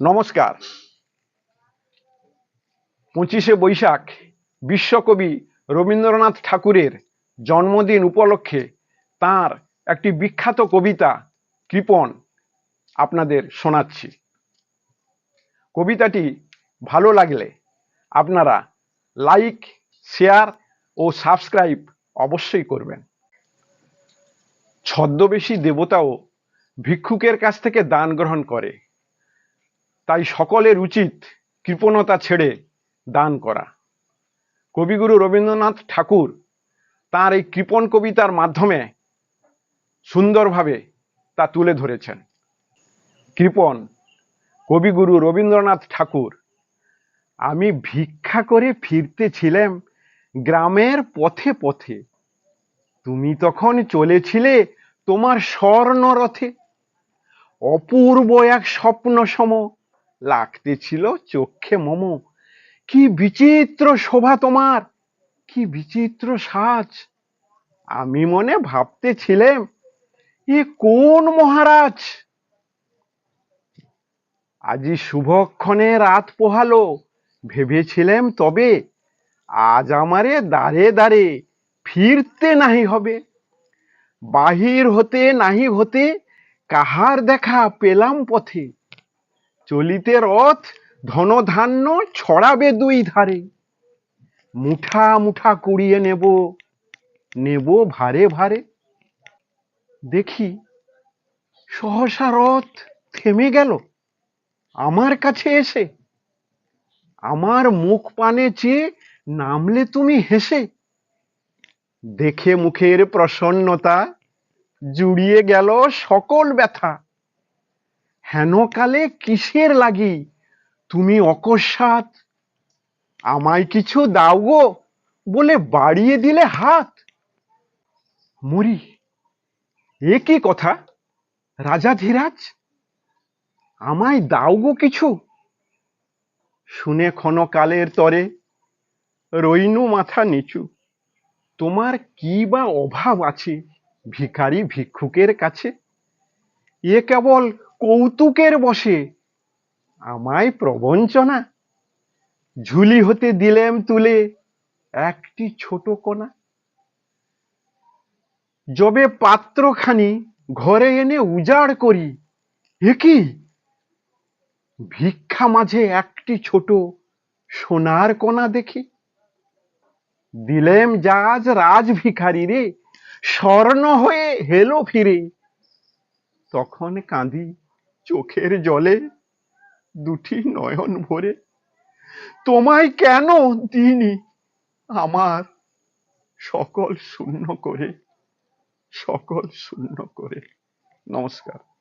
নমস্কার। পঁচিশে বৈশাখ বিশ্বকবি রবীন্দ্রনাথ ঠাকুরের জন্মদিন উপলক্ষে তার একটি বিখ্যাত কবিতা কৃপণ আপনাদের শোনাচ্ছি। কবিতাটি ভালো লাগলে আপনারা লাইক, শেয়ার ও সাবস্ক্রাইব অবশ্যই করবেন। ছদ্মবেশী দেবতাও ভিক্ষুকের কাছ থেকে দান গ্রহণ করে। তাই সকলের উচিত কৃপণতা ছেড়ে দান করা। কবিগুরু রবীন্দ্রনাথ ঠাকুর তার এই কৃপণ কবিতার মাধ্যমে সুন্দরভাবে তা তুলে ধরেছেন। কৃপণ, কবিগুরু রবীন্দ্রনাথ ঠাকুর, আমি ভিক্ষা করে ফিরতেছিলাম গ্রামের পথে পথে। তুমি তখন চলেছিলে তোমার স্বর্ণরথে। অপূর্ব এক স্বপ্ন সম লাগতেছিল চক্ষে মম। কি বিচিত্র শোভা তোমার, কি বিচিত্র সাজ। আমি মনে ভাবতেছিলাম, এ কোন মহারাজ? আজি শুভক্ষণে রাত পোহালো, ভেবেছিলাম তবে আজ আমারে দাঁড়ে দাঁড়ে ফিরতে নাহি হবে। বাহির হতে নাহি হতে কাহার দেখা পেলাম পথে? চলিতে রথ ধনধান্য ছড়াবে দুই ধারে। মুঠা মুঠা কুড়িয়ে নেব নেব ভারে ভারে। দেখি, সহসা রথ থেমে গেল, আমার কাছে এসে। আমার মুখ পানে চেয়ে নামলে তুমি হেসে। দেখে মুখের প্রসন্নতা, জুড়িয়ে গেল সকল ব্যথা। হেনকালে কিসের লাগি? তুমি অকস্মাৎ আমায় কিছু দাও গো বলে বাড়িয়ে দিলে হাত? মরি, এ কি কথা? রাজা ধীরাজ, আমায় দাও গো কিছু? শুনে ক্ষণকালের তরে রইনু মাথা নিচু। তোমার কি বা অভাব আছে ভিখারি ভিক্ষুকের কাছে? এ কেবল কৌতুকের বসে আমায় প্রবঞ্চনা। ঝুলি হতে দিলেম তুলে একটি ছোট কোনা যবে পাত্রখানি ঘরে এনে উজাড় করি, এ কি? ভিক্ষা মাঝে একটি ছোট সোনার কণা দেখি। দিলেম জাজ রাজ ভিখারি রে, স্বর্ণ হয়ে হেলো ফিরে। তখন কাঁদি চোখের জলে দুটি নয়ন ভরে। তোমায় কেন দিনি আমার সকল শূন্য করে, সকল শূন্য করে। নমস্কার।